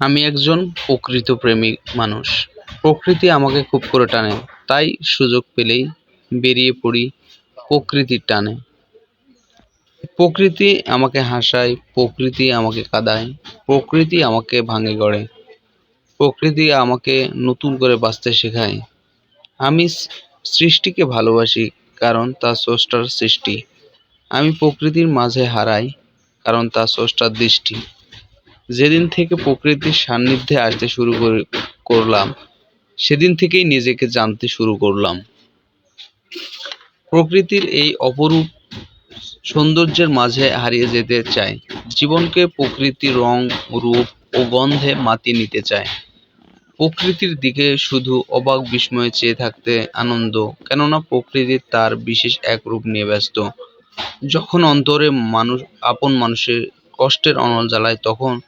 আমি একজন প্রকৃত প্রেমিক মানুষ। প্রকৃতি আমাকে খুব করে টানে, তাই সুযোগ পেলেই বেরিয়ে পড়ি প্রকৃতির টানে। প্রকৃতি আমাকে হাসায়, প্রকৃতি আমাকে কাঁদায়, প্রকৃতি আমাকে ভাঙে গড়ে, প্রকৃতি আমাকে নতুন করে বাঁচতে শেখায়। আমি সৃষ্টিকে ভালোবাসি কারণ তা স্রষ্টার সৃষ্টি। আমি প্রকৃতির মাঝে হারাই কারণ তা স্রষ্টার দৃষ্টি। যেদিন থেকে প্রকৃতির সান্নিধ্যে আসতে শুরু করে- করলাম, সেদিন থেকেই নিজেকে জানতে শুরু করলাম। প্রকৃতির এই অপরূপ সৌন্দর্যের মাঝে হারিয়ে যেতে চাই, জীবনকে প্রকৃতির রং, রূপ ও গন্ধে মাতিয়ে নিতে চায় প্রকৃতির দিকে শুধু অবাক বিস্ময়ে চেয়ে থাকতে আনন্দ, কেননা প্রকৃতি তার বিশেষ এক রূপ নিয়ে ব্যস্ত। যখন অন্তরে মানুষ, আপন মানুষের কষ্টের অনল জ্বালায়, তখন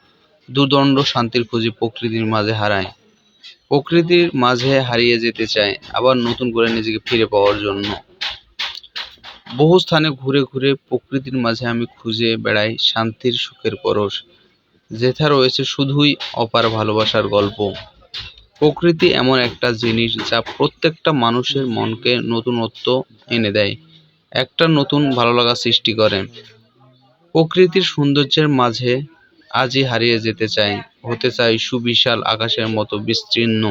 দুদণ্ড শান্তির খুঁজে প্রকৃতির মাঝে হারায়। প্রকৃতির মাঝে হারিয়ে যেতে চায়, আবার নতুন করে নিজেকে ফিরে পাওয়ার জন্য। বহু স্থানে ঘুরে ঘুরে প্রকৃতির মাঝে আমি খুঁজে বেড়াই শান্তির সুখের পরশ। যেথা রয়েছে শুধুই অপার ভালোবাসার গল্প। প্রকৃতি এমন একটা জিনিস যা প্রত্যেকটা মানুষের মনকে নতুনত্ব এনে দেয়, একটা নতুন ভালো লাগা সৃষ্টি করে। প্রকৃতির সৌন্দর্যের মাঝে আজই হারিয়ে যেতে চাই, হতে চাই সুবিশাল আকাশের মতো বিস্তীর্ণ।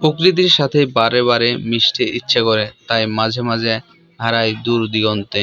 প্রকৃতির সাথে বারে বারে মিশতে ইচ্ছে করে, তাই মাঝে মাঝে হারাই দূর দিগন্তে